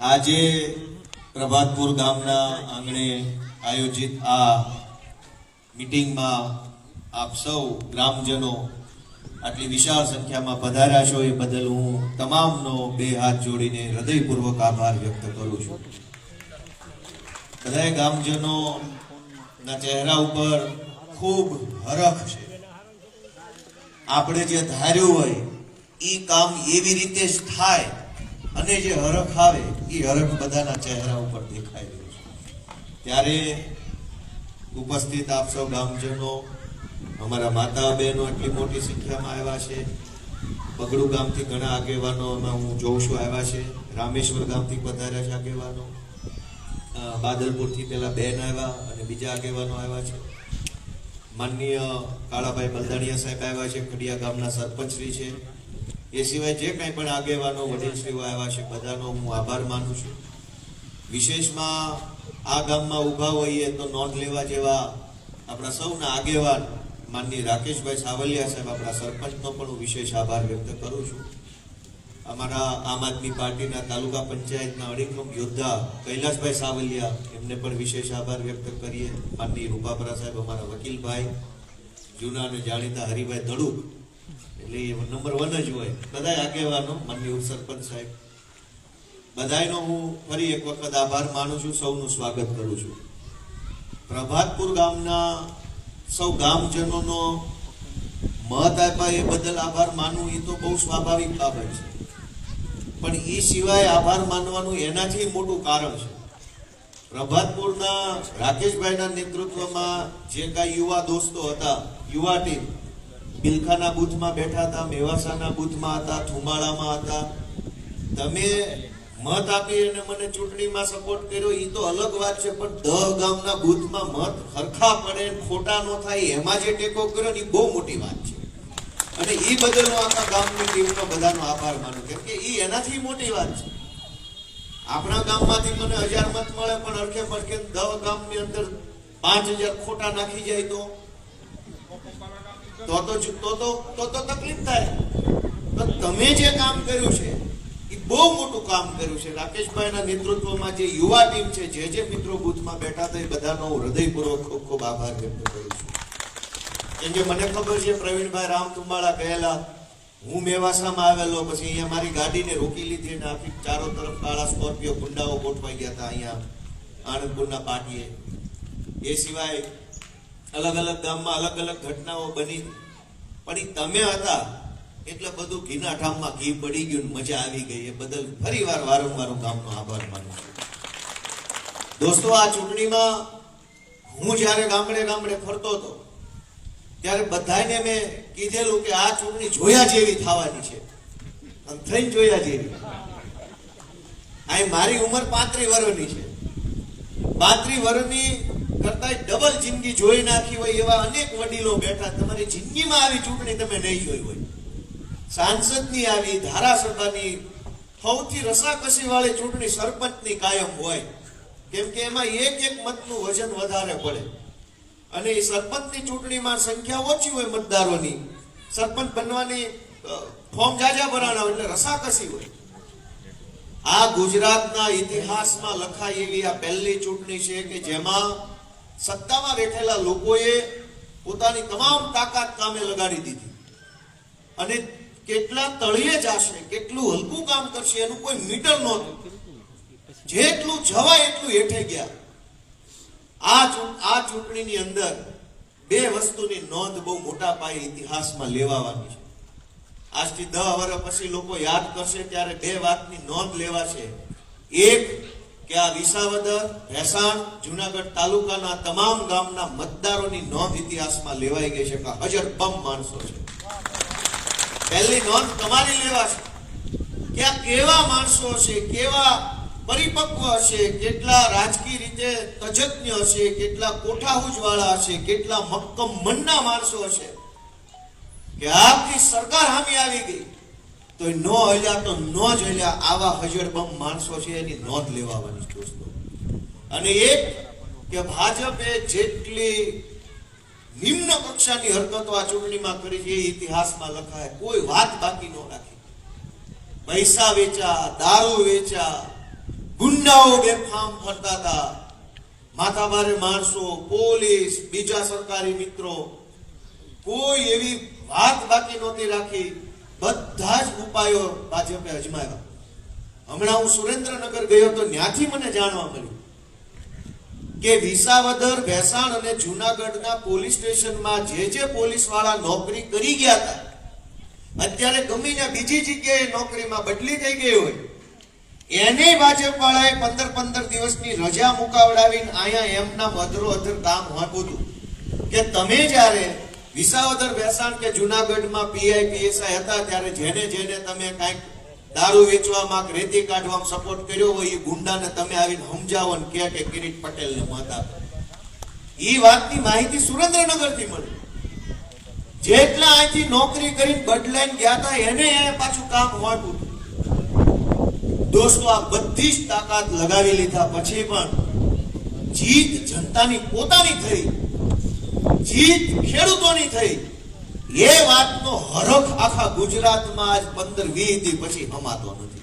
આજે પ્રભાતપુર ગામના આંગણે આયોજિત આ મીટિંગમાં આપ સૌ ગ્રામજનો આટલી વિશાળ સંખ્યામાં પધાર્યા છો એ બદલ હું તમામનો બે હાથ જોડીને હૃદયપૂર્વક આભાર વ્યક્ત કરું છું. બધા ગામજનો ના ચહેરા ઉપર ખૂબ હરખ છે. આપણે જે ધાર્યું હોય એ કામ એવી રીતે જ થાય અને જે હરખ આવે, એ હરખ બધાના ચહેરા ઉપર દેખાઈ રહ્યો છે. ત્યારે ઉપસ્થિત આપ સૌ ગામજનો, અમારા માતા બહેનો એટલી મોટી સંખ્યામાં આવ્યા છે. બગડુ ગામથી ઘણા આગેવાનો હું જોઉં છું આવ્યા છે. રામેશ્વર ગામથી પધાર્યા છે આગેવાનો. બાદલપુરથી પહેલાં બેન આવ્યા અને બીજા આગેવાનો આવ્યા છે. માનનીય કાળાભાઈ બલદાણિયા સાહેબ આવ્યા છે. ખડિયા ગામના સરપંચશ્રી છે. એ સિવાય જે કંઈ પણ આગેવાનો, વડીલશ્રીઓ આવ્યા છે, બધાનો હું આભાર માનું છું. વિશેષમાં આ ગામમાં ઊભા હોઈએ તો નોંધ લેવા જેવા આપણા સૌના આગેવાન માનની રાકેશભાઈ સાવલિયા સાહેબ, આપણા સરપંચનો પણ હું વિશેષ આભાર વ્યક્ત કરું છું. અમારા આમ આદમી પાર્ટીના તાલુકા પંચાયતના અડીખમ યોદ્ધા કૈલાસભાઈ સાવલિયા, એમને પણ વિશેષ આભાર વ્યક્ત કરીએ. માનની રૂપાપરા સાહેબ, અમારા વકીલભાઈ, જૂના અને જાણીતા હરિભાઈ ધડુક એટલે નંબર વન જ હોય. બધા આગેવાનો, માનનીય ઉપસરપંચ સાહેબ, બધાયનો હું ફરી એક વખત આભાર માનું છું, સૌનું સ્વાગત કરું છું. પ્રભાતપુર ગામના સૌ ગામજનોનો મત આપ્યા એ બદલ આભાર માનવું એ તો બહુ સ્વાભાવિક બાબત છે. પણ એ સિવાય આભાર માનવાનું એનાથી મોટું કારણ છે. પ્રભાતપુરના રાકેશભાઈના નેતૃત્વમાં જે કાંઈ યુવા દોસ્તો હતા, યુવા ટીમ બિલખાના બૂથમાં બેઠા હતા, મેવાસાના બૂથમાં હતા, થુમાળામાં હતા. તમે મત આપી અને મને ચૂંટણીમાં સપોર્ટ કર્યો એ તો અલગ વાત છે, પણ દહ ગામના બૂથમાં મત હરખા પડે, ખોટા ન થાય, એમાં જે ટેકો કર્યો ને એ બહુ મોટી વાત છે. અને એ બદલ હું આખા ગામની ટીમનો બધાનો આભાર માનું, કેમ કે એ એનાથી મોટી વાત છે. આપણા ગામમાંથી મને હજાર મત મળે, પણ અડખે પડખે દહ ગામની અંદર પાંચ હજાર ખોટા નાખી જાય તો? તો તો તો તો તો તકલીફ થાય. તો તમે જે કામ કર્યું છે, એ બહુ મોટું કામ કર્યું છે. રાકેશભાઈના નેતૃત્વમાં જે યુવા ટીમ છે, જે જે મિત્રો બૂથમાં બેઠા હતા, એ બધાનો હૃદયપૂર્વક ખૂબ ખૂબ આભાર વ્યક્ત કરું છું. કેમ કે મને ખબર છે, પ્રવીણભાઈ રામ તુંબાળા ગયેલા, હું મેવાસામાં આવેલો, પછી અહીંયા મારી ગાડીને રોકી લીધી અને આખી ચારો તરફ કાળા સ્કોર્પિયો ગુંડાઓ ગોઠવાઈ ગયા હતા અહીંયા, આણંદપુરના પાટીએ. એ સિવાય અલગ અલગ ગામમાં અલગ અલગ ઘટનાઓ બની. પણ એ તમે હતા, એટલે બધું ઘીના ઠામમાં ઘી પડી ગયું મજા આવી ગઈ. એ બદલ ફરીવાર વારંવાર હું ગામનો આભાર માનું દોસ્તો, આ ચૂંટણીમાં હું જ્યારે ગામડે ગામડે ફરતો હતો, ત્યારે બધાને મેં કીધેલું કે આ ચૂંટણી જોયા જેવી થવાની છે. થઈને જોયા જેવી. અહીં મારી ઉંમર પાંત્રી વર્ષની છે. પાંત્રી વર્ષની કરતા ડબલ જિંદગી જોઈ નાખી હોય એવા અનેક વડીલો બેઠા. તમારી જિંદગીમાં આવી ચૂંટણી તમે નહીં જોઈ હોય. સાંસદની આવી, ધારાસભાની સૌથી રસાકસી વાળી ચૂંટણી સરપંચની કાયમ હોય. કેમ કે એમાં એક એક મતનું વજન વધારે પડે. અને એ સરપંચની ચૂંટણીમાં સંખ્યા ઓછી હોય મતદારોની. સરપંચ બનવાની ફોર્મ જાજા ભરાણા એટલે રસાકસી હોય. આ ગુજરાતના ઇતિહાસમાં લખાય એવી આ પહેલી ચૂંટણી છે કે જેમાં સત્તામાં બેઠેલા લોકોએ પોતાની તમામ તાકાત કામે લગાડી દીધી. અને કેટલા તળિયે જશે, કેટલું હલકું કામ કરશે એનું કોઈ મીટર નહોતું. જેટલું જવાય એટલું હેઠે ગયા. આ ચૂંટણીની અંદર બે વસ્તુની નોંધ બહુ મોટા પાયે ઇતિહાસમાં લેવાવાની છે. આજથી દહ વર્ષ પછી લોકો યાદ કરશે ત્યારે બે વાતની નોંધ લેવાશે. એક કે આ વિસાવદર ભેસાણ જુનાગઢ તાલુકાના તમામ ગામના મતદારોની નોંધ ઇતિહાસમાં લેવાઈ ગઈ છે કે હજર બમ માણસો છે. પહેલી નોંધ તમારી લેવાશે. કે આ કેવા માણસો છે કેવા પરિપક્વ હશે, કેટલા રાજકીય રીતે તજજ્ઞ હશે, કેટલા કોઠાહુજ વાળા હશે, કેટલા મક્કમ મનના માણસો હશે. કે આપની સરકાર હામી આવી ગઈ. તો એ નો હલ્યા તો નો જ હલ્યા આવા હજરબમ માણસો છે એની નોંધ લેવાની દોસ્તો. અને એક કે ભાજપે જેટલી નિમ્ન કક્ષાની હરકતો આ ચૂંટણીમાં કરી છે એ ઇતિહાસમાં લખાય, કોઈ વાત બાકી ન રાખી. પૈસા વેચા, દારૂ વેચા, ગુંડાઓ બેફામ ફરતા હતા. માથાભારે માણસો, પોલીસ, બીજા સરકારી મિત્રો. કોઈ એવી વાત બાકી નહોતી રાખી. બધા જ ઉપાયો ભાજપે અજમાવ્યા. હમણાં હું સુરેન્દ્રનગર ગયો તો ત્યાંથી મને જાણવા મળ્યું કે વિસાવદર, ભેસાણ અને જુનાગઢના પોલીસ સ્ટેશનમાં જે જે પોલીસવાળા નોકરી કરી ગયા હતા, અત્યારે ગમીને બીજી જગ્યાએ નોકરીમાં બદલી થઈ ગઈ હોય, એને ભાજપ વાળાએ પંદર પંદર દિવસની રજા મુકાવડાવીને અહીંયા એમના અધરો અધર કામ હતું કે તમે જ્યારે વિસાવદર વેસાણ કે જુનાગઢમાં પીઆઈ પીએસઆઈ હતા ત્યારે જેને જેને તમે કાંઈક દારૂ વેચવામાં રેતી કાઢવામાં સપોર્ટ કર્યો હોય એ ગુંડાને તમે આવીને સમજાવો ને કહે કે કિરીટ પટેલને મત આપો. એ વાતની માહિતી સુરેન્દ્રનગરથી મળી. જેટલા અહીંથી નોકરી કરીને બદલાઈને ગયા હતા, એને પાછું કામ વાંટવું દોસ્તો, આ બધી જ તાકાત લગાવી લીધા. પછી પણ જીત જનતાની પોતાની થઈ. જીત ખેડૂતોની થઈ. એ વાતનો હરખ આખા ગુજરાતમાં આજ પંદર વીસ પછી હમાતો નથી.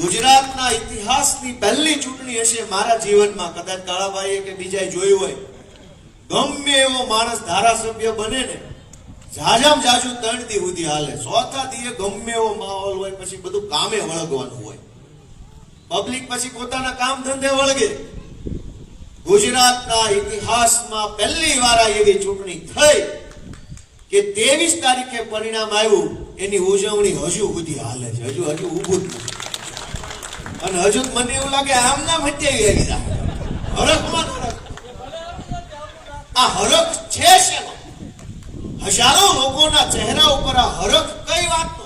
ગુજરાતના ઇતિહાસની પહેલી ચૂંટણી હશે મારા જીવનમાં. કદાચ કાળાભાઈએ કે બીજાએ જોયું હોય. ગમે એવો માણસ ધારાસભ્ય બને ને જાજામ જાજુ ત્રણ દી સુધી હાલે. ચોથા દીએ ગમે એવો માહોલ હોય, પછી બધું કામે વળગવાનું હોય. પબ્લિક પછી પોતાના કામ ધંધે વળગે. ગુજરાતના ઇતિહાસમાં પહેલી વાર એવી ચૂંટણી થઈ કે ત્રેવીસ તારીખે પરિણામ આવ્યું, એની ઉજવણી હજુ સુધી હાલે છે. હજુ હજુ ઊભું જ અને હજુ મને એવું લાગે આમ ના મચાવી આવી હરખમાં હરખ આ હરખ છે શેનો હજારો લોકોના ચહેરા ઉપર આ હરખ કઈ વાતનો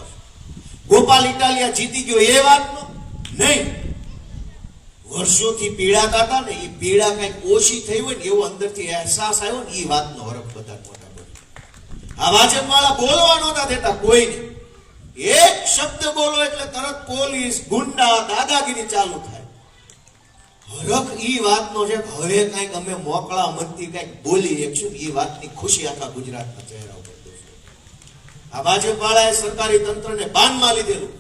ગોપાલ ઇટાલિયા જીતી ગયો એ વાતનો? નહીં. વર્ષોથી પીડાતા હતા ને એ પીડા કંઈક ઓછી થઈ હોય ને એવો અંદરથી અહેસાસ આવ્યો ને એ વાતનો હરખ બધા મોટા બોલ આ વાચન વાળા બોલવા નહોતા દેતા કોઈને. એક શબ્દ બોલો એટલે તરત પોલીસ, ગુંડા, દાદાગીરી ચાલુ થાય. હરખ ઈ વાતનો છે હવે કંઈક અમે મોકળા મનથી કંઈક બોલી શકશું એ વાતની ખુશી આખા ગુજરાતના ચહેરા ઉપર આ ભાજપ વાળાએ સરકારી તંત્રને બાનમાં લીધેલું.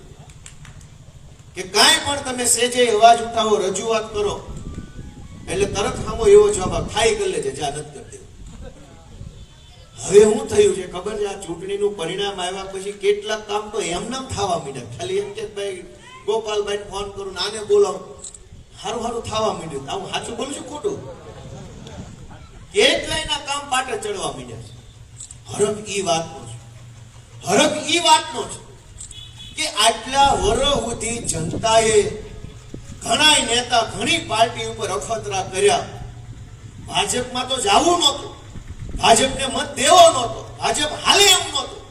કે કાંઈ પણ તમે સેજે અવાજ ઉઠાવો રજૂઆત કરો એટલે તરત સામો એવો જવાબ આવે, ખાઈ છે જાદત નથી કરતી. હવે શું થયું છે ખબર છે આ ચૂંટણીનું પરિણામ આવ્યા પછી કેટલાક કામ તો એમનેમ થવા માંડ્યા. ખાલી એમ કે ભાઈ ગોપાલભાઈ ફોન કરું ને આને બોલાવો. હારું હારું થવા માંડ્યું. આવું સાચું બોલું છું ખોટું? કેટલાયના કામ પાટે ચડવા માંડ્યા છે. હરક ઈ વાતનો છે. હરક ઈ વાતનો છે. કે આટલા વર્ષ સુધી જનતાએ ઘણા નેતા ઘણી પાર્ટી ઉપર અખતરા કર્યા. ભાજપમાં તો જાવું નહોતું. ભાજપને મત દેવો નહોતો. ભાજપ હાલે એમ નહોતું.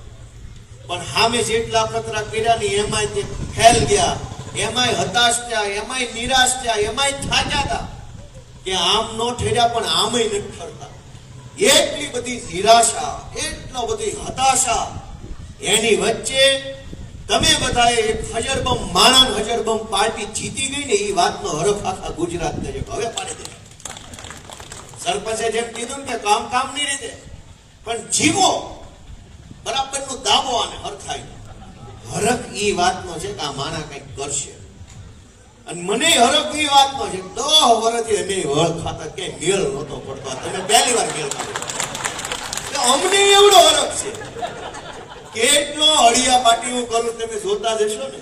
પણ સામે જેટલા અખતરા કર્યા ને એમાંય તે ફેલ ગયા. એમાંય હતાશ થયા, એમાંય નિરાશ થયા, એમાંય થાક્યા હતા. કે આમ નો ઠેર્યા પણ આમય નથી ઠરતા. એટલી બધી નિરાશા, એટલો બધી હતાશા. એની વચ્ચે તમે બધાએ એક હજરબમ માણન હજરબમ પાર્ટી જીતી ગઈ ને એ વાતનો હરખ આખા ગુજરાત ને હવે પાડી દે. સરપંચે જેમ કીધું ને કે કામની રીતે. પણ જીવો, બરાબરનો દાવો અને હરખાય. હરખ એ વાતનો છે કે આ માણા કંઈક કરશે. અને મને હરખ એ વાતનો છે દહ વર્ષથી અમે હળ ખાતા કે મેળ નહોતો પડતો. તમે પહેલી વાર મેળ કે અમને એવડો હરખ છે. કેટલો હળિયા પાટી હું કરું તમે જોતા જશો ને.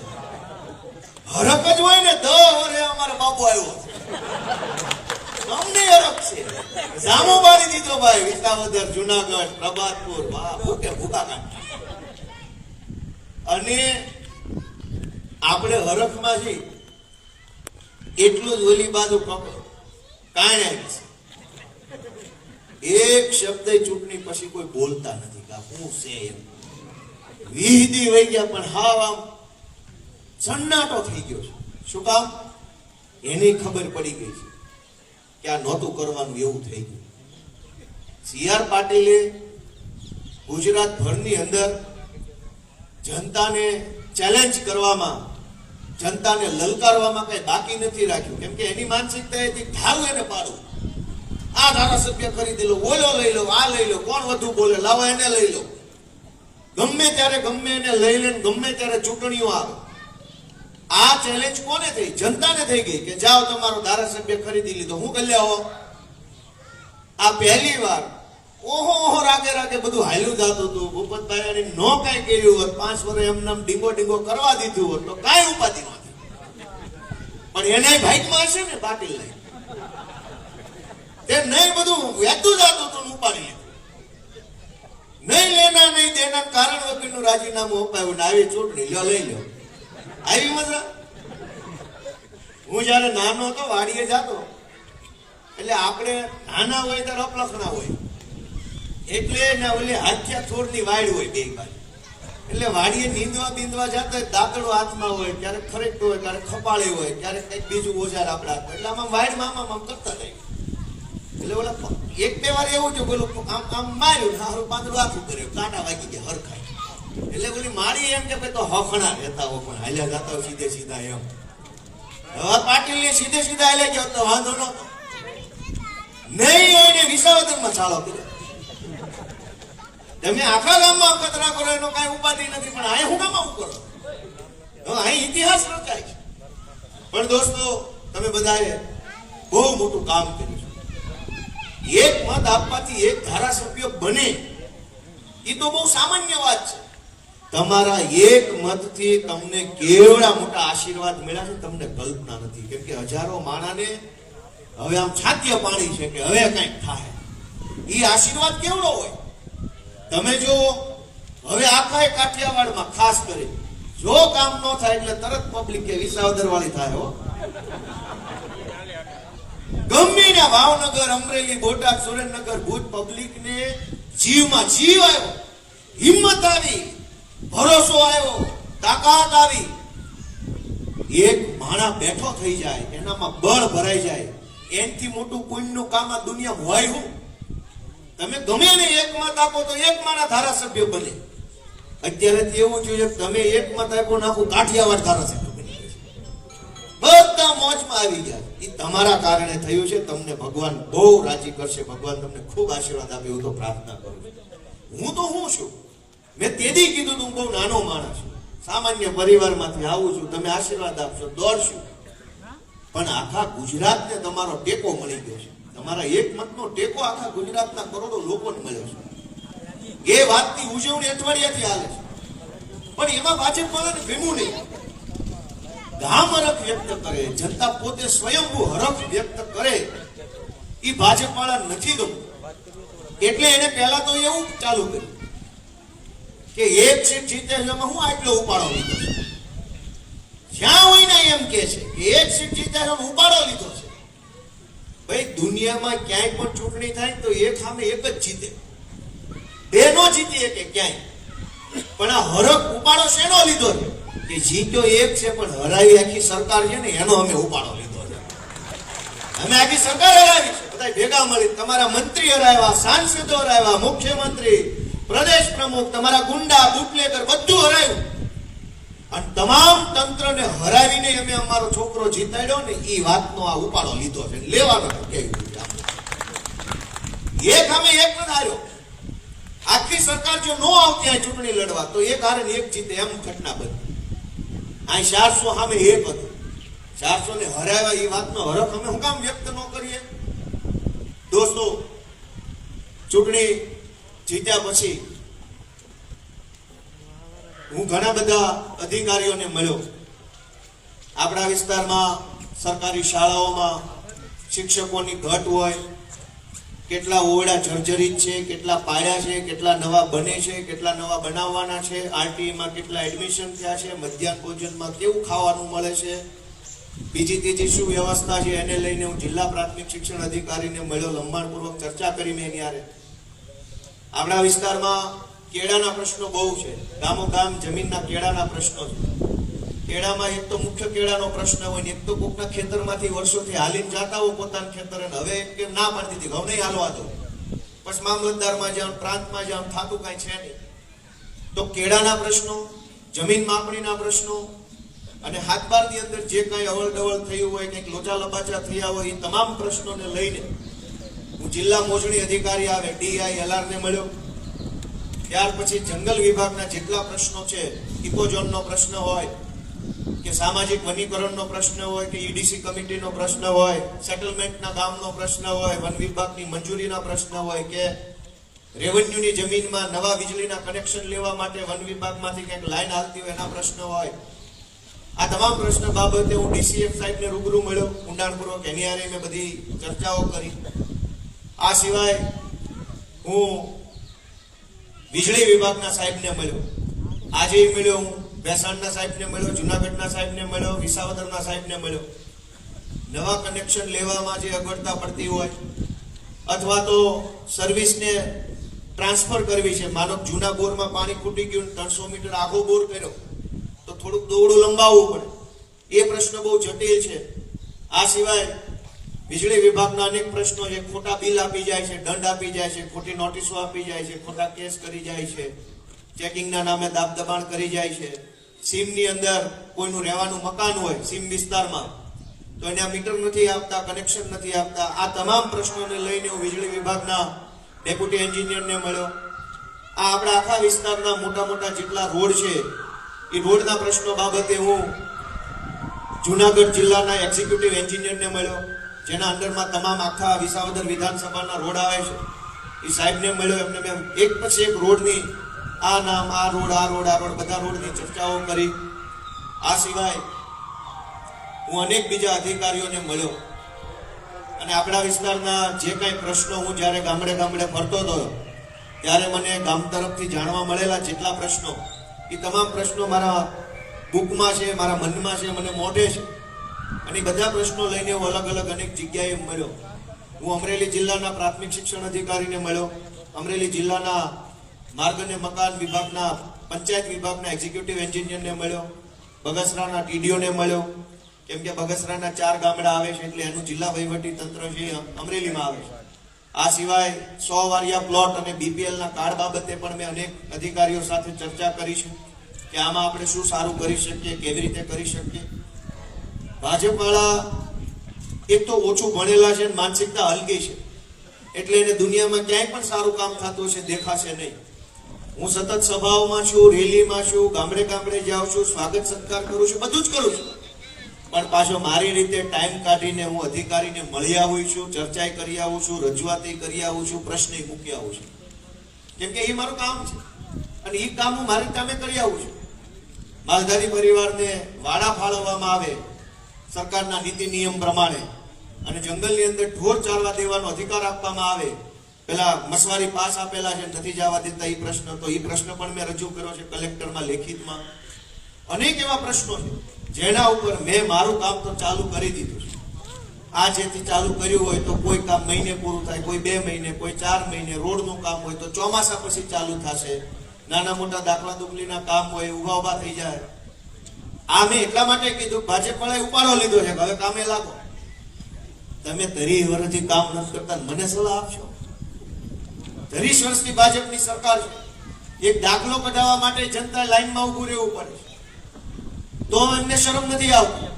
હરખ જ હોય ને, દહ વરે અમારો બાપુ આવ્યો અમને હરક છે. જામો બાળી દીધો ભાઈ, વિસાવદર, જુનાગઢ, પ્રભાતપુર. વાહ ભૂકે ભૂકા કાઢતા અને આપણે હરખમાં જઈ એટલું જ ઓલી બાજુ કાણે એક શબ્દ ચૂંટણી પછી કોઈ બોલતા નથી કે હું છે એમ. વીહદી વહી ગયા, પણ હાવ આમ સન્નાટો થઈ ગયો છે. શું કામ? એની ખબર પડી ગઈ છે કે આ નહોતું કરવાનું એવું થઈ ગયું. સી આર પાટીલે ગુજરાત ભરની અંદર જનતાને ચેલેન્જ કરવામાં, જનતાને લલકારવામાં કઈ બાકી નથી રાખ્યું. કેમ કે એની માનસિકતા હતી ધારું એને પાડું આ ધારાસભ્ય ખરીદી લો ઓલો લઈ લો, આ લઈ લો, કોણ વધુ બોલે, લાવો એને લઈ લો. ગમે ત્યારે ગમે એને લઈ લઈને ગમે ત્યારે ચૂંટણીઓ આવે. આ ચેલેન્જ કોને થઈ? જનતાને થઈ ગઈ કે જાઓ તમારો ધારાસભ્ય ખરીદી લીધો. હું કરી આવો આ પહેલી વાર. ઓહો ઓહો, રાગે રાગે બધું હાલ્યું જતું હતું. ભૂપતભાઈ નો કાંઈ કર્યું હોત. પાંચ વર્ષ એમને ડીંગો ડીંગો કરવા દીધું હોત તો કાંઈ ઉપાધિ નથી પણ એના ભાઈકમાં હશે ને પાટીલ તે નહીં બધું વહેતું જતું હતું ઉપાડી લીધું. નહીં લેના નહીં દેના, કારણ વગરનું રાજીનામું અપાયું ને આવી ચૂંટણી. લ્યો, લઈ લ્યો. આવી મજા? હું જયારે નાનો હતો, વાડીએ જાતો, એટલે આપણે નાના હોય ત્યારે અપલખણા હોય. એટલે ને ઓલી હાથિયા થોરની વાડ હોય બે બાજુ. એટલે વાડીએ નીંદવા બીંદવા જતા હોય, દાંતડો હાથમાં હોય ક્યારેક ખરેક હોય ક્યારેક ખપાળી હોય ક્યારેક કંઈક બીજું ઓજાર આપણા એટલે આમાં વાડમાં મામા કરતા જાય. એટલે ઓલા એક બે વાર એવું થયું પેલું આમ આમ માર્યું સારું પાંદડું આખું કર્યું, કાંટા વાગી ગયા હરખાય એટલે ઓલી મારી એમ કે તો હફણા રહેતા હો પણ હાલ્યા જતા સીધે સીધા એમ. હવે પાટીલ ને સીધે સીધા હાલ્યા ગયો તો વાંધો નતો નહીં એને વિસાવદરમાં ચાલો કર્યો. તમે આખા ગામમાં કચરા કરો એનો કાંઈ ઉપાધિ નથી, પણ અહીં હું કામ આવું કરો? અહીં ઇતિહાસ રચાય પણ દોસ્તો, તમે બધાએ બહુ મોટું કામ કર્યું. એક મત આપવાથી એક ધારાસભ્ય બને. એ તો બહુ સામાન્ય વાત છે. તમારા એક મતથી તમને કેવડા મોટા આશીર્વાદ મળ્યા છે, તમને કલ્પના નથી. કેમ કે હજારો માણાને હવે આમ છાત્ય પાણી છે કે હવે કંઈક થાય. એ આશીર્વાદ કેવડો હોય? તમે જો હવે આખા કાઠિયાવાડમાં ખાસ કરી, જો કામ ન થાય એટલે તરત પબ્લિક કે વિસાવદર વાળી થાય હો. ને ભાવનગર, અમરેલી, બોટાદ, સુરેન્દ્રનગર, ભુજ પબ્લિક ને જીવમાં જીવ આવ્યો હિંમત આવી, ભરોસો આવ્યો તાકાત આવી. એક માણા બેઠો થઈ જાય, એનામાં બળ ભરાઈ જાય. એનથી મોટું પુણ્યનું કામ આ દુનિયા હોય હું? તમે ગમે ને એક મત આપો તો એક માણા ધારાસભ્ય બને. અત્યારે એવું જોઈએ કે તમે એક મત આપ્યો નાખું કાઠિયાવાડ ધારાસભ્ય છે. બધા મોજમાં આવી ગયા. એ તમારા કારણે થયું છે, તમને ભગવાન બહુ રાજી કરશે. ભગવાન તમને ખૂબ આશીર્વાદ આપે એવું તો પ્રાર્થના કરું હું તો હું છું. મેં તેથી કીધું તું બહુ નાનો માણસ છું. સામાન્ય પરિવારમાંથી આવું છું, તમે આશીર્વાદ આપશો, દોડશું. પણ આખા ગુજરાતને તમારો ટેકો મળી ગયો છે. તમારા એક મતનો ટેકો આખા ગુજરાતના કરોડો લોકોને મળ્યો છે. એ વાતની ઉજવણી અઠવાડિયાથી હાલે છે. પણ એમાં ભાજપ વાળાને ભીમું નહીં. ગામ હરખ વ્યક્ત કરે. જનતા પોતે સ્વયંભૂ હરખ વ્યક્ત કરે. એ ભાજપ વાળા નથી ગમતું. એટલે એને પહેલા તો એવું ચાલુ કર્યું કે એક સીટ જીતે એમાં હું આટલો ઉપાડો લીધો છે? જ્યાં હોય ને એમ કે છે કે એક સીટ જીતે એમાં ઉપાડો લીધો છે? ભાઈ, દુનિયામાં ક્યાંય પણ ચૂંટણી થાય તો એક સામે એક જ જીતે. બે નો જીતી કે ક્યાંય? પણ આ હરખ ઉપાડો શેનો લીધો છે? કે જીત્યો એક છે, પણ હરાવી આખી સરકાર છે ને, એનો અમે ઉપાડો લીધો છે. અમે આખી સરકાર હરાવી છે. બધા ભેગા મળી તમારા મંત્રી હરાવ્યા, સાંસદો હરાવ્યા, મુખ્યમંત્રી, પ્રદેશ પ્રમુખ, તમારા ગુંડા બુટલેકર બધું હરાવ્યું અને તમામ તંત્રને હરાવીને અમે અમારો છોકરો જીતાડ્યો ને એ વાતનો આ ઉપાડો લીધો છે. લેવાનો કેવી એક અમે એક જ હાર્યો. આખી સરકાર જો ન આવતી આ ચૂંટણી લડવા, તો એક હારે એક જીતે, એમ ઘટના બની. આ ચારસો સામે એક હતું. ચારસો ને હરાવ્યા એ વાતનો હરખ અમે હું કામ વ્યક્ત ન કરીએ? દોસ્તો, ચૂંટણી જીત્યા પછી હું ઘણા બધા અધિકારીઓને મળ્યો. આપણા વિસ્તારમાં સરકારી શાળાઓમાં શિક્ષકોની ઘટ હોય કેટલા ઓરડા જર્જરિત છે, કેટલા પાડ્યા છે, કેટલા નવા બને છે, કેટલા નવા બનાવવાના છે આરટીમાં કેટલા એડમિશન થયા છે, મધ્યાહન ભોજનમાં કેવું ખાવાનું મળે છે? બીજી ત્રીજી શું વ્યવસ્થા છે? એને લઈને હું જિલ્લા પ્રાથમિક શિક્ષણ અધિકારીને મળ્યો, લંબાણપૂર્વક ચર્ચા કરી મેં એની આપણા વિસ્તારમાં કેળાના પ્રશ્નો બહુ છે. ગામો ગામ જમીનના કેળાના પ્રશ્નો છે. કેળામાં એક તો મુખ્ય કેળાનો પ્રશ્ન હોય ને એક તો કોકના ખેતરમાંથી વર્ષોથી હાલીને જાતા હોય પોતાના ખેતર અને હવે કે ના પાડતી હતી ઘઉં નહીં હાલવા દો. પછી મામલતદારમાં જાવ પ્રાંતમાં જાવ થાતું કાંઈ છે નહીં. તો કેળાના પ્રશ્નો, જમીન માપણીના પ્રશ્નો અને હાથબારની અંદર જે કાંઈ અવળ ડવળ થયું હોય, કંઈક લોચા લપાચા થયા હોય, એ તમામ પ્રશ્નોને લઈને હું જિલ્લા મોજણી અધિકારી આવે, ડીઆઈ એલઆરને મળ્યો. ત્યાર પછી જંગલ વિભાગના જેટલા પ્રશ્નો છે, ઇકોઝોનનો પ્રશ્ન હોય કે સામાજિક વનીકરણનો પ્રશ્ન હોય કે ઈડીસી કમિટીનો પ્રશ્ન હોય, સેટલમેન્ટના કામનો પ્રશ્ન હોય, વન વિભાગની મંજૂરીના પ્રશ્ન હોય કે રેવન્યુની જમીનમાં નવા વીજળીના કનેક્શન લેવા માટે વન વિભાગમાંથી કંઈક લાઈન હાલતી હોય એના પ્રશ્ન હોય. આ તમામ પ્રશ્ન બાબતે હું ડીસીએફ સાહેબને રૂબરૂ મળ્યો. ઊંડાણપૂર્વક એની આરે મેં બધી ચર્ચાઓ કરી. આ સિવાય હું વીજળી વિભાગના સાહેબને મળ્યો. આજે મળ્યો હું. ભેસાણના સાહેબને મળ્યો, જુનાગઢના સાહેબને મળ્યો, વિસાવદરના સાહેબને મળ્યો. નવા કનેક્શન લેવામાં જે અગવડતા પડતી હોય, અથવા તો સર્વિસને ટ્રાન્સફર કરવી છે. માનો જૂના બોરમાં પાણી ખૂટી ગયું ત્રણસો મીટર આખો બોર કર્યો, તો થોડુંક દોરડું લંબાવવું પડે. એ પ્રશ્ન બહુ જટિલ છે. આ સિવાય વીજળી વિભાગના અનેક પ્રશ્નો છે. ખોટા બિલ આપી જાય છે, દંડ આપી જાય છે, ખોટી નોટિસો આપી જાય છે, ખોટા કેસ કરી જાય છે, ચેકિંગના નામે દાબ દબાણ કરી જાય છે. સીમની અંદર કોઈનું રહેવાનું મકાન હોય, સીમ વિસ્તારમાં, તો એને મીટર નથી આપતા કનેક્શન નથી આપતા. આ તમામ પ્રશ્નોને લઈને હું વીજળી વિભાગના ડેપ્યુટી એન્જિનિયરને મળ્યો. આ આપણા આખા વિસ્તારના મોટા મોટા જેટલા રોડ છે, એ રોડના પ્રશ્નો બાબતે હું જુનાગઢ જિલ્લાના એક્ઝિક્યુટિવ એન્જિનિયરને મળ્યો, જેના અંડરમાં તમામ આખા વિસાવદર વિધાનસભાના રોડ આવે છે. એ સાહેબને મળ્યો, એમને મેં એક પછી એક રોડની આ નામ, આ રોડ આ રોડ આ રોડ, બધા રોડની ચર્ચાઓ કરી. આ સિવાય હું અનેક બીજા અધિકારીઓને મળ્યો. અને આપણા વિસ્તારના જે કાંઈ પ્રશ્નો હું જ્યારે ગામડે ગામડે ફરતો હતો, ત્યારે મને ગામ તરફથી જાણવા મળેલા જેટલા પ્રશ્નો, એ તમામ પ્રશ્નો મારા બુકમાં છે, મારા મનમાં છે, મને મોઢે છે. અને બધા પ્રશ્નો લઈને હું અલગ અલગ અનેક જગ્યાએ મળ્યો. હું અમરેલી જિલ્લાના પ્રાથમિક શિક્ષણ અધિકારીને મળ્યો, અમરેલી જિલ્લાના માર્ગ અને મકાન વિભાગના, પંચાયત વિભાગના એક્ઝિક્યુટિવ એન્જિનિયરને મળ્યો, બગસરાના ટીડીઓને મળ્યો. કેમ કે બગસરાના ચાર ગામડા આવે છે એટલે એનું જિલ્લા વહીવટી તંત્ર છે અમરેલીમાં આવે છે. આ સિવાય સો વારિયા પ્લોટ અને બીપીએલના કાર્ડ બાબતે પણ મેં અનેક અધિકારીઓ સાથે ચર્ચા કરી છે કે આમાં આપણે શું સારું કરી શકીએ, કેવી રીતે કરી શકીએ. ભાજપવાળા એક તો ઓછું ભણેલા છે માનસિકતા હલકી છે. એટલે એને દુનિયામાં ક્યાંય પણ સારું કામ થતું છે દેખાશે નહીં. હું સતત સભાઓમાં છું, રેલીમાં છું, ગામડે ગામડે જાઉં છું, સ્વાગત સત્કાર કરું છું, બધું જ કરું છું. પણ પાછો મારી રીતે ટાઈમ કાઢીને હું અધિકારીને મળી આવું છું ચર્ચાએ કરી આવું છું, રજૂઆતે કરી આવું છું, પ્રશ્ને મૂકી આવું છું. કેમ કે એ મારું કામ છે. અને એ કામ હું મારી કામે કરી આવું છું. માલધારી પરિવારને વાડા ફાળવવામાં આવે સરકારના નીતિ નિયમ પ્રમાણે અને જંગલની અંદર ઢોર ચાલવા દેવાનો અધિકાર આપવામાં આવે પેલા મસવારી પાસ આપેલા છે, નથી જવા દેતા એ પ્રશ્ન. તો એ પ્રશ્ન પણ મેં રજૂ કર્યો છે કલેક્ટરમાં, લેખિતમાં. અનેક એવા પ્રશ્નો છે. જેના ઉપર મેં મારું કામ તો ચાલુ કરી દીધું છે. આ જેથી ચાલુ કર્યું હોય તો કોઈ કામ મહિને પૂરું થાય, કોઈ બે મહિને, કોઈ ચાર મહિને, રોડનું કામ હોય તો ચોમાસા પછી ચાલુ થશે. નાના મોટા દાખલા દુબલીના કામ હોય ઊભા ઊભા થઈ જાય. આ મેં એટલા માટે કીધું ભાજપવાળાએ ઉપાડો લીધો છે હવે કામે લાગો. તમે તરી વર્ષથી કામ નથી કરતા, મને સલાહ આપશો. ત્રીસ વર્ષની ભાજપની સરકાર છે. એક દાખલો કઢાવવા માટે જનતા લાઈનમાં ઊભું રહેવું પડે તો એમને શરમ નથી આવતી.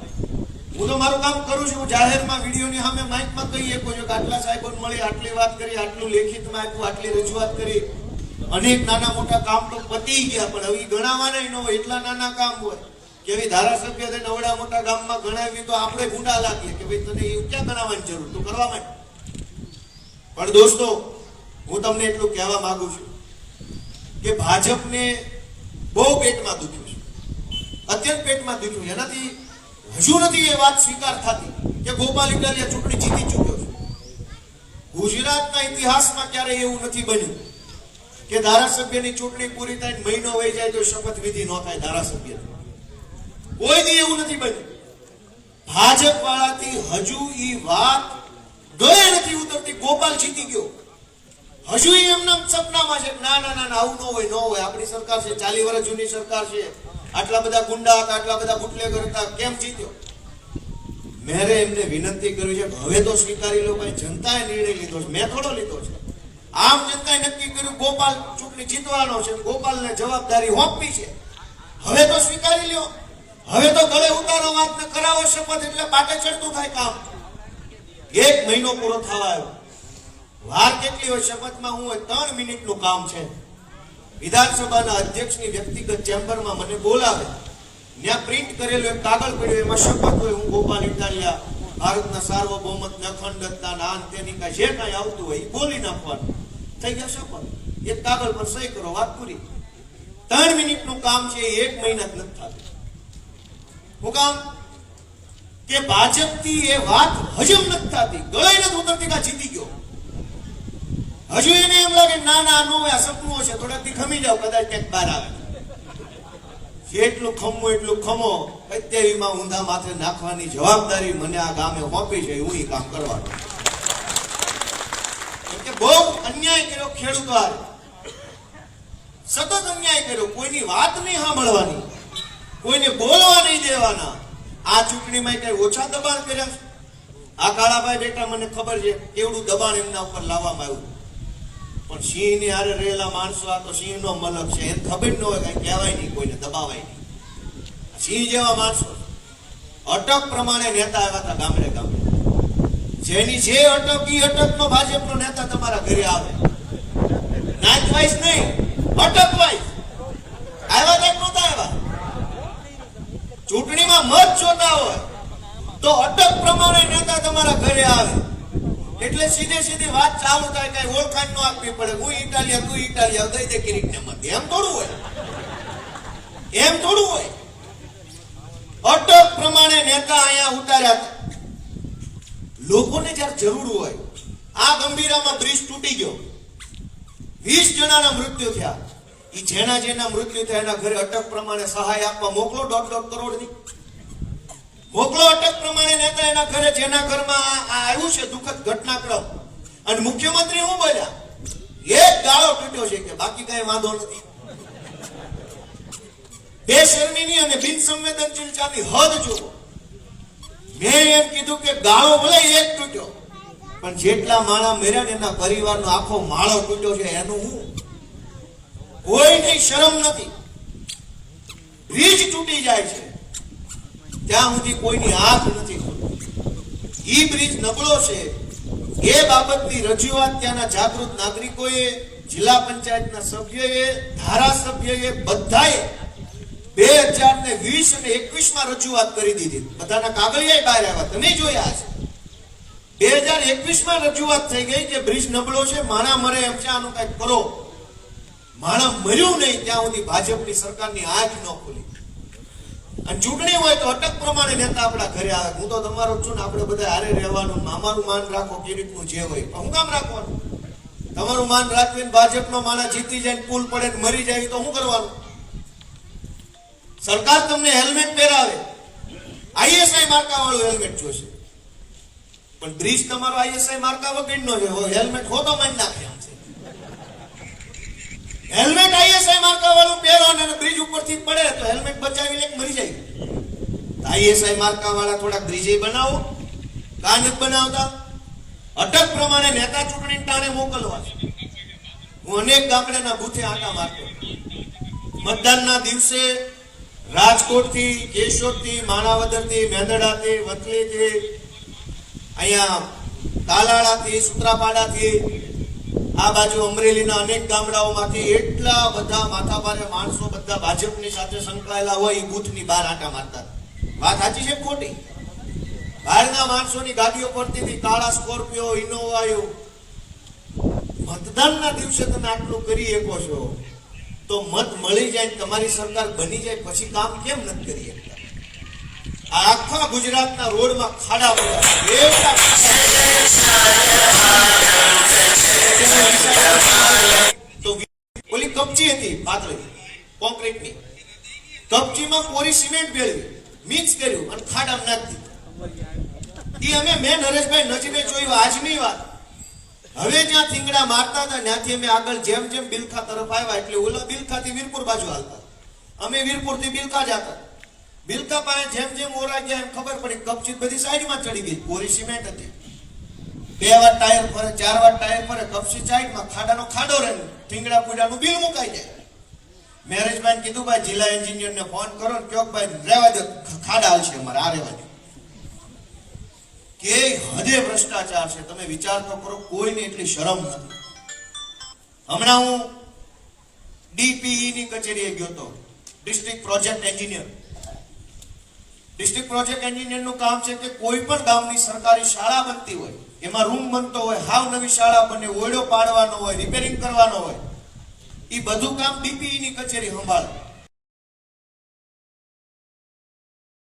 હું તો મારું કામ કરું છું. જાહેરમાં વિડીયોની સામે માઇકમાં કહી શકું છું કે આટલા સાહેબો મળી, આટલી વાત કરી, આટલું લેખિતમાં આપ્યું, આટલી રજૂઆત કરી. અનેક નાના મોટા કામ તો પતી ગયા, પણ હવે ગણાવાના ન હોય. એટલા નાના કામ હોય કે ભાઈ ધારાસભ્ય તે નવડા મોટા ગામમાં ગણાવી તો આપણે ગુંડા લાગીએ કે ભાઈ તને એવું ક્યાં ગણાવવાની જરૂર? તો કરવા માંડ. પણ દોસ્તો હું તમને એટલું કહેવા માંગુ છું કે ભાજપને બહુ પેટમાં દુખ્યું છે. અત્યંત પેટમાં દુખ્યું એનાથી હજુ નથી એ વાત સ્વીકાર થતી કે ગોપાલ ઇટાલિયા ચૂંટણી જીતી ચૂક્યો છે. ગુજરાતના ઇતિહાસમાં ક્યારેય એવું નથી બન્યું કે ધારાસભ્યની ચૂંટણી પૂરી થાય મહિનો વહી જાય તો શપથ વિધિ ન થાય ધારાસભ્ય કોઈ દી એવું નથી બન્યું. ભાજપ વાળાથી હજુ ઈ વાત ગયે નથી ઉતરતી. ગોપાલ જીતી ગયો. હજુ એમના સપનામાં છે ના ના ના આવું ન હોય ન હોય. આપણી સરકાર છે ચાલી વર્ષ જૂની સરકાર છે. આટલા બધા ગુંડા હતા આટલા બધા બુટલેગર હતા. કેમ જીત્યો? મેરે એમને વિનંતી કરી છે હવે તો સ્વીકારી લો ભાઈ જનતાએ નિર્ણય લીધો છે. મેં થોડો લીધો છે. આમ જનતાએ નક્કી કર્યું ગોપાલ ચૂંટણી જીતવાનો છે. ગોપાલને જવાબદારી હોપવી છે. હવે તો સ્વીકારી લ્યો. હવે તો ગળે ઉતારો વાત ને કરાવો, શપથ, એટલે પાટે ચડતું થાય કામ. એક મહિનો પૂરો થવા આવ્યો. વાર કેટલી હોય શપથમાં? હું ત્રણ મિનિટનું કામ છે. વિધાનસભાના અધ્યક્ષની વ્યક્તિગત ચેમ્બરમાં મને બોલાવે. ત્યાં પ્રિન્ટ કરેલું એક કાગળ પડ્યો, એમાં શપથ હોય, હું ગોપાલ ઇટાલિયા, ભારતના સાર્વભૌમત અખંડતા નાન તેની કાંઈ જે કાંઈ આવતું હોય એ બોલી નાખવાનું. થઈ ગયા શપથ. એક કાગળ પર સહી કરો, વાત પૂરી. ત્રણ મિનિટનું કામ છે, એ એક મહિના જ નથી થતું. હું કામ? કે ભાજપથી એ વાત હજમ નથી થતી. ગળે નથી ઉતરતી કા જીતી ગયો. હજુ એને એમ લાગે ના ના, નો, આ સપનું છે થોડાકથી ખમી જાવ કદાચ ક્યાંક બહાર આવે. જેટલું ખમવું એટલું ખમો. અત્યારીમાં ઊંધા માથે નાખવાની જવાબદારી મને આ ગામે સોંપી છે, હું એ કામ કરવાનું. કે બહુ અન્યાય કર્યો ખેડૂત. સતત અન્યાય કર્યો. કોઈની વાત નહીં સાંભળવાની. કોઈને બોલવા નહીં દેવાના. આ ચૂંટણીમાં કઈ ઓછા દબાણ કર્યા આ કાળાભાઈ બેટા, મને ખબર છે, કેવડું દબાણ એમના ઉપર લાવવામાં આવ્યું. પણ સિંહની હારે રહેલા માણસો આ તો સિંહ નો મલક છે. એને ખબર ન હોય કઈ કહેવાય નહીં, કોઈને દબાવાય નહીં. સિંહ જેવા માણસો અટક પ્રમાણે નેતા આવ્યા હતા ગામડે ગામડે. જેની જે અટક, ઈ અટક નો ભાજપનો નેતા તમારા ઘરે આવે. નાત વાઇસ નહીં, અટક વાઇસ આવ્યા તક નહોતા આવ્યા? ચૂંટણીમાં મત જોતા હોય તો અટક પ્રમાણે નેતા તમારા ઘરે આવે. એટલે સીધે સીધી વાત ચાલુ થાય કઈ ઓળખાણ ન આપવી પડે. હું ઇટાલિયા તું ઇટાલિયા દઈ દે કિરીટ ને મત એમ થોડું હોય. એમ થોડું હોય. અટક પ્રમાણે નેતા અહીંયા ઉતાર્યા લોકોને જ્યારે જરૂર હોય, આ ગંભીરામાં બ્રિજ તૂટી ગયો. વીસ જણાના મૃત્યુ થયા. એ જેના જેના મૃત્યુ થયા, એના ઘરે અટક પ્રમાણે સહાય આપવા મોકલો, દોઢ દોઢ કરોડની. મોકલો અટક પ્રમાણે નેતા એના ઘરે જેના ઘરમાં આવ્યું છે દુઃખદ ઘટનાક્રમ. અને મુખ્યમંત્રી હું બોલ્યા? એક ગાળો તૂટ્યો છે કે બાકી કઈ વાંધો નથી. બેશરમીની અને બિનસંવેદનશીલતાની હદ જુઓ. મેં એમ કીધું કે ગાળો ભલે એક તૂટ્યો, પણ જેટલા માળા મેર્યા ને એના પરિવારનો આખો માળો તૂટ્યો છે એનું હું? કોઈની શરમ નથી. બ્રિજ તૂટી જાય છે. ત્યાં સુધી કોઈની આંખ નથી. ઈ બ્રિજ નબળો છે. એ બાબતની રજૂઆત ત્યાંના જાગૃત નાગરિકોએ, જિલ્લા પંચાયતના સભ્યએ, ધારાસભ્યએ બધાએ બે હજાર ને વીસ અને એકવીસમાં રજૂઆત કરી દીધી. બધાના કાગળિયા બહાર આવ્યા. તમે જોયા છે બે હજાર એકવીસમાં રજૂઆત થઈ ગઈ કે બ્રિજ નબળો છે, માણા મરે એમ છે, આનું કંઈક કરો. માણા મર્યું નહીં, ત્યાં સુધી ભાજપની સરકારની આંખ ન ખુલી. અને ચૂંટણી હોય તો અટક પ્રમાણે નેતા આપણા ઘરે આવે. હું તો તમારો છું ને આપણે બધા હારે રહેવાનું. મામાનું માન રાખો કિરીટનું જે હોય. હું કામ રાખવાનું? તમારું માન રાખીને ભાજપનો માણસ જીતી જાય ને પુલ પડે ને મરી જાય તો શું કરવાનું? સરકાર તમને હેલ્મેટ પહેરાવે. આઈએસઆઈ માર્કા વાળું હેલ્મેટ જોશે. પણ બ્રિજ તમારો આઈએસઆઈ માર્કા વગરનો છે હેલ્મેટ હો તો માન નાખે. હેલ્મેટ આઈએસઆઈ માર્કા વાળું પહેરો અને બ્રિજ ઉપરથી પડે તો હેલ્મેટ બચાવી લે મરી જાય. આઈએસઆઈ માર્કા વાળા થોડા બ્રિજે બનાવો. કા નથી બનાવતા? અટક પ્રમાણે નેતા ચૂંટણી ટાણે મોકલવા. હું અનેક ગામડાના બુથે આટા મારતો. મતદાનના દિવસે રાજકોટથી, કેશોદથી, માણાવદરથી, મેંદડાથી, વતલેથી, અહીંયા તાલાળાથી, સુત્રાપાડાથી આ બાજુ અમરેલીના અનેક ગામડાઓમાંથી એટલા બધા માથાભારે માણસો બધા ભાજપની સાથે સંકળાયેલા હોય, એ બૂથની બહાર આંટા મારતા. વાત સાચી છે ખોટી? બહારના માણસોની ગાડીઓ પડતી કાળા સ્કોર્પિયો ઇનોવાયો મતદાનના દિવસે તમે આટલું કરી શકો છો. તો મત મળી જાય તમારી સરકાર બની જાય, પછી કામ કેમ નથી કરી શકતા? આખા ગુજરાતના રોડમાં ખાડા ખાડા. ઓલી કપચી હતી પાતળી કોન્ક્રીટની કપચીમાં કોરી સિમેન્ટ ભેળવી, મિક્સ કર્યું અને ખાડામાં નાખી એ અમે મેં નરેશભાઈ નજીને જોયું, આજની વાત. હવે જ્યાં થીંગડા મારતા હતા, ત્યાંથી અમે આગળ જેમ જેમ બિલખા તરફ આવ્યા, એટલે ઓલા બિલખાથી વીરપુર બાજુ હાલતા. અમે વીરપુરથી બિલખા જતા. બિલકા પાસે જેમ જેમ ઓરા ગયા એમ ખબર પડી કપચી બધી સાઈડમાં ચડી ગઈ. ઓરી સિમેન્ટ હતી. બે વાર ટાયર ફરે, ચાર વાર ટાયર ફરે કપસી સાઈડમાં ખાડાનો ખાડો રહે થીંગડા પૂડાનું બિલ મુકાઈ જાય. મેરેજભાઈ કીધું, ભાઈ, જિલ્લા એન્જિનિયરને ફોન કરો ને કયો ભાઈ, રહેવા દો ખાડા આવશે અમારે, આ રહેવા દો. કે હદે ભ્રષ્ટાચાર છે. તમે વિચાર તો કરો, કોઈને એટલી શરમ નથી. હમણાં હું ડીપીઈ ની કચેરીએ ગયો તો district project engineer. District project એન્જિનિયરનું કામ છે કે કોઈ પણ ગામની સરકારી શાળા બનતી હોય, એમાં રૂમ બનતો હોય, હાવ નવી શાળા બને, ઓયડો પાડવાનો હોય રિપેરિંગ કરવાનો હોય એ બધું કામ ડીપીઈ ની કચેરી સંભાળે.